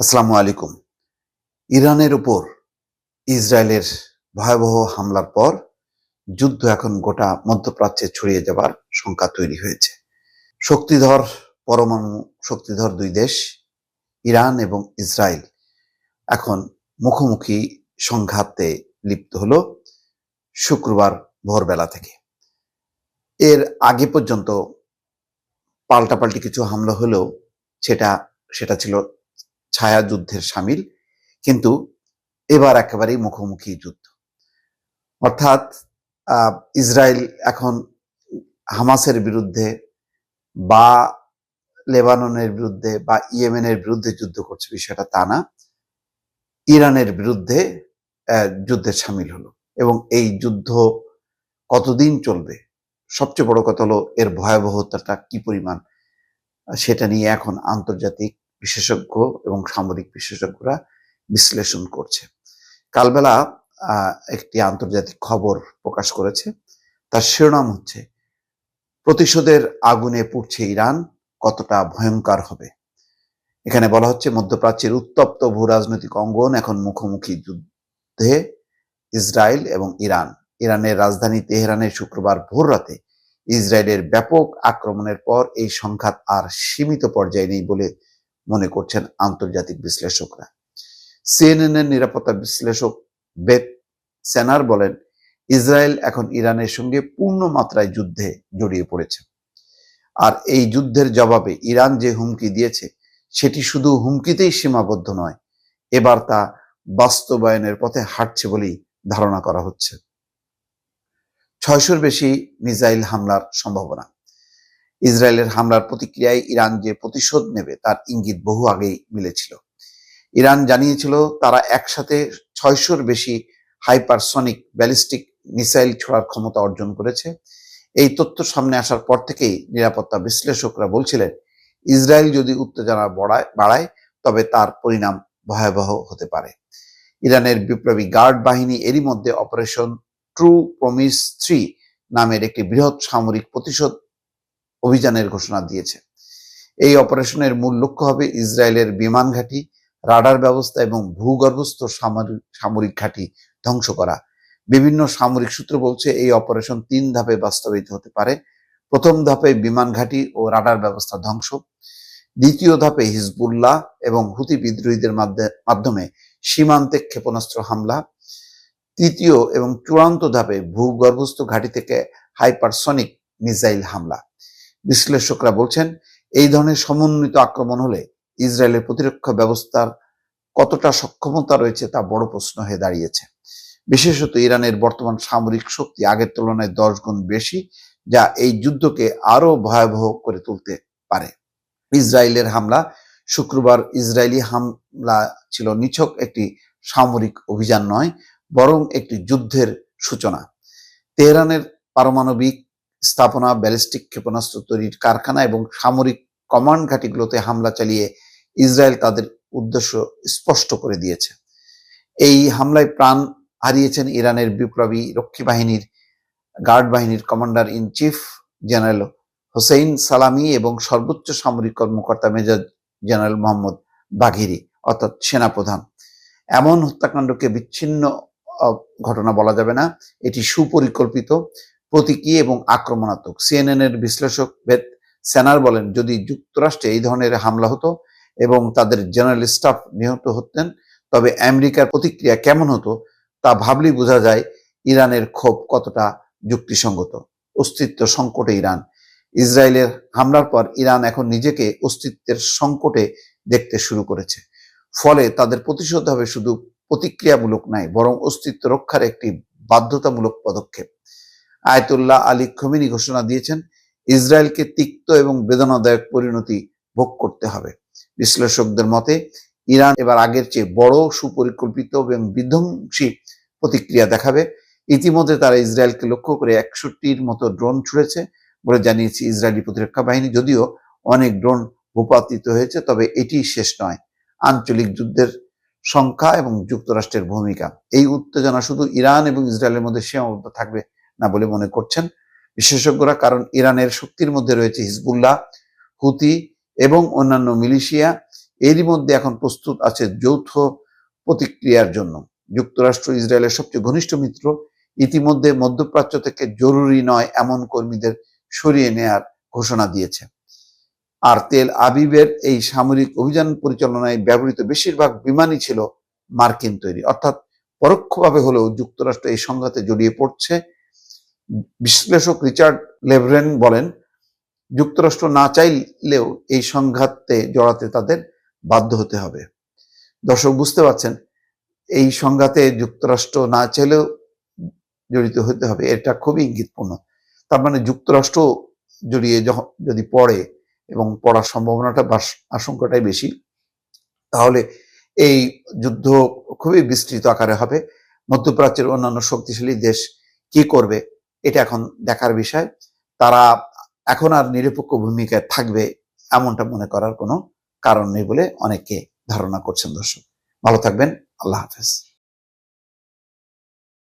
আসসালামু আলাইকুম। ইরানের উপর ইসরায়েলের ভয়াবহ হামলার পর যুদ্ধ এখন গোটা মধ্যপ্রাচ্যে ছড়িয়ে যাবার শঙ্কা তৈরি হয়েছে। শক্তিধর, পরমাণু শক্তিধর দুই দেশ, ইরান এবং ইসরায়েল এখন মুখোমুখি সংঘাতে লিপ্ত হলো শুক্রবার ভোরবেলা থেকে। এর আগে পর্যন্ত পাল্টাপাল্টি কিছু হামলা হলেও সেটা সেটা ছিল ছায়া যুদ্ধের সামিল, কিন্তু এবার একেবারেই মুখোমুখি যুদ্ধ। অর্থাৎ ইসরায়েল এখন হামাসের বিরুদ্ধে বা লেবাননের বিরুদ্ধে বা ইয়েমেনের বিরুদ্ধে যুদ্ধ করছে বিষয়টা তা না। ইরানের বিরুদ্ধে যুদ্ধে সামিল হলো এবং এই যুদ্ধ কতদিন চলবে? সবচেয়ে বড় কথা হলো এর ভয়াবহতাটা কি পরিমাণ, সেটা নিয়ে এখন আন্তর্জাতিক বিশেষজ্ঞ এবং সামরিক বিশেষজ্ঞরা বিশ্লেষণ করছে। কালবেলা একটি আন্তর্জাতিক খবর প্রকাশ করেছে। তার শিরোনাম হচ্ছে, প্রতিশোধের আগুনে পুড়ছে ইরান, কতটা ভয়ঙ্কর হবে? এখানে বলা হচ্ছে, মধ্যপ্রাচ্যের উত্তপ্ত ভূ রাজনৈতিক অঙ্গন এখন মুখোমুখি যুদ্ধে ইসরায়েল এবং ইরান। ইরানের রাজধানী তেহরানে শুক্রবার ভোর রাতে ইসরায়েলের ব্যাপক আক্রমণের পর এই সংঘাত আর সীমিত পর্যায়ে নেই বলে মনে করছেন আন্তর্জাতিক বিশ্লেষকরা। সিএনএন এর নিরাপত্তা বিশ্লেষক বেত সেনার বলেন, ইসরায়েল এখন ইরানের সঙ্গে পূর্ণ মাত্রায় যুদ্ধে জড়িয়ে পড়েছে। আর এই যুদ্ধের জবাবে ইরান যে হুমকি দিয়েছে, সেটি শুধু হুমকিতেই সীমাবদ্ধ নয়, এবার তা বাস্তবায়নের পথে হাঁটছে বলেই ধারণা করা হচ্ছে। ছয়শোর বেশি মিসাইল হামলার সম্ভাবনা। ইসরায়েলের হামলার প্রতিক্রিয়ায় ইরান যে প্রতিশোধ নেবে তার ইঙ্গিত বহু আগেই মিলেছিল। ইরান জানিয়েছিল তারা একসাথে ছয়শোর বেশি হাইপারসনিক ব্যালিস্টিক মিসাইল ছোড়ার ক্ষমতা অর্জন করেছে। এই তথ্য সামনে আসার পর থেকেই নিরাপত্তা বিশ্লেষকরা বলছিলেন, ইসরায়েল যদি উত্তেজনা বাড়ায় বাড়ায়, তবে তার পরিণাম ভয়াবহ হতে পারে। ইরানের বিপ্লবী গার্ড বাহিনী এরই মধ্যে অপারেশন ট্রু প্রমিস থ্রি নামের একটি বৃহৎ সামরিক প্রতিশোধ অভিযানের ঘোষণা দিয়েছে। এই অপারেশনের মূল লক্ষ্য হবে ইসরায়েলের বিমান ঘাঁটি, রাডার ব্যবস্থা এবং ভূগর্ভস্থ সামরিক ঘাঁটি ধ্বংস করা। বিভিন্ন সামরিক সূত্র বলছে এই অপারেশন তিন ধাপে বাস্তবায়িত হতে পারে। প্রথম ধাপে বিমান ঘাঁটি ও রাডার ব্যবস্থা ধ্বংস। দ্বিতীয় ধাপে হিজবুল্লাহ এবং হুতি বিদ্রোহীদের মাধ্যে- মাধ্যমে সীমান্তে ক্ষেপণাস্ত্র হামলা। তৃতীয় এবং চূড়ান্ত ধাপে ভূগর্ভস্থ ঘাঁটি থেকে হাইপারসনিক মিসাইল হামলা। বিশ্লেষকরা বলছেন, এই ধরনের সমন্বিত আক্রমণ হলে ইসরায়েলের প্রতিরক্ষা ব্যবস্থার কতটা সক্ষমতা রয়েছে তা বড় প্রশ্ন হয়ে দাঁড়িয়েছে। বিশেষত ইরানের বর্তমান সামরিক শক্তি আগের তুলনায় দশ গুণ বেশি, যা এই যুদ্ধকে আরও ভয়াবহ করে তুলতে পারে। ইসরায়েলের হামলা শুক্রবার ইসরায়েলি হামলা ছিল নিছক একটি সামরিক অভিযান নয়, বরং একটি যুদ্ধের সূচনা। তেহরানের পারমাণবিক স্থাপনা, ব্যালিস্টিক ক্ষেপণাস্ত্র তৈরির কারখানা এবং সামরিক কমান্ড ঘাঁটিগুলোতে হামলা চালিয়ে ইসরায়েল তাদের উদ্দেশ্য স্পষ্ট করে দিয়েছে। এই হামলায় প্রাণ হারিয়েছেন ইরানের বিপ্লবী রক্ষী বাহিনীর, গার্ড বাহিনীর commander in chief general Hossein Salami এবং সর্বোচ্চ সামরিক কর্মকর্তা মেজর জেনারেল মোহাম্মদ বাঘিরি, অর্থাৎ সেনাপ্রধান। এমন হত্যাকাণ্ডকে বিচ্ছিন্ন ঘটনা বলা যাবে না। এটি সুপরিকল্পিত প্রতীকী এবং আক্রমণাত্মক। সিএনএন এর বিশ্লেষক বেত সেনার বলেন, যদি যুক্তরাষ্ট্রে এই ধরনের হামলা হতো এবং তাদের জেনারেল স্টাফ নিহত হতেন, তবে আমেরিকার প্রতিক্রিয়া কেমন হতো তা ভাবলেই বোঝা যায় ইরানের ক্ষোভ কতটা যুক্তিসঙ্গত। অস্তিত্ব সংকটে ইরান। ইসরায়েলের হামলার পর ইরান এখন নিজেকে অস্তিত্বের সংকটে দেখতে শুরু করেছে। ফলে তাদের প্রতিশোধ হবে শুধু প্রতিক্রিয়ামূলক নয়, বরং অস্তিত্ব রক্ষার একটি বাধ্যতামূলক পদক্ষেপ। আয়তুল্লাহ আলী খমিনি ঘোষণা দিয়েছেন, ইসরায়েলকে তিক্ত এবং বেদনাদায়ক পরিণতি ভোগ করতে হবে। বিশ্লেষকদের মতে, ইরান এবার আগের চেয়ে বড় সুপরিকল্পিত এবং বিধ্বংসী প্রতিক্রিয়া দেখাবে। ইতিমধ্যে তারা ইসরায়েলকে লক্ষ্য করে একষট্টির মতো ড্রোন ছুড়েছে বলে জানিয়েছে ইসরায়েলি প্রতিরক্ষা বাহিনী। যদিও অনেক ড্রোন ভূপাতিত হয়েছে, তবে এটি শেষ নয়। আঞ্চলিক যুদ্ধের সংখ্যা এবং যুক্তরাষ্ট্রের ভূমিকা। এই উত্তেজনা শুধু ইরান এবং ইসরায়েলের মধ্যে সীমাবদ্ধ থাকবে না বলে মনে করছেন। বিশেষজ্ঞরা কারণ ইরানের শক্তির মধ্যে রয়েছে হিজবুল্লাহ, হুতি এবং অন্যান্য মিলিশিয়া। এরই মধ্যে এখন প্রস্তুত আছে যৌথ প্রতিক্রিয়ার জন্য। যুক্তরাষ্ট্র ইসরায়েলের সবচেয়ে ঘনিষ্ঠ মিত্র। ইতিমধ্যে মধ্যপ্রাচ্য থেকে জরুরি নয় এমন কর্মীদের সরিয়ে নেয়ার ঘোষণা দিয়েছে। আর তেল আবিবের এই সামরিক অভিযান পরিচালনায় ব্যবহৃত বেশিরভাগ বিমানই ছিল মার্কিন তৈরি। অর্থাৎ পরোক্ষভাবে হলেও যুক্তরাষ্ট্র এই সংঘাতে জড়িয়ে পড়ছে। বিশ্লেষক রিচার্ড লেভরেন বলেন, যুক্তরাষ্ট্র না চাইলেও এই সংঘাতে জড়াতে তাদের বাধ্য হতে হবে। দর্শক, বুঝতে পারছেন, এই সংঘাতে যুক্তরাষ্ট্র না চাইলেও জড়িত হতে হবে, এটা খুবই ইঙ্গিতপূর্ণ। তার মানে যুক্তরাষ্ট্র জড়িয়ে যখন যদি পড়ে এবং পড়ার সম্ভাবনাটা আশঙ্কাটাই বেশি, তাহলে এই যুদ্ধ খুবই বিস্তৃত আকারে হবে। মধ্যপ্রাচ্যের অন্যান্য শক্তিশালী দেশ কি করবে? এটা এখন দেখার বিষয়। তারা এখন আর নিরপেক্ষ ভূমিকায় থাকবে এমনটা মনে করার কোনো কারণ নেই বলে অনেকে ধারণা করছেন দর্শক। ভালো থাকবেন, আল্লাহ হাফেজ।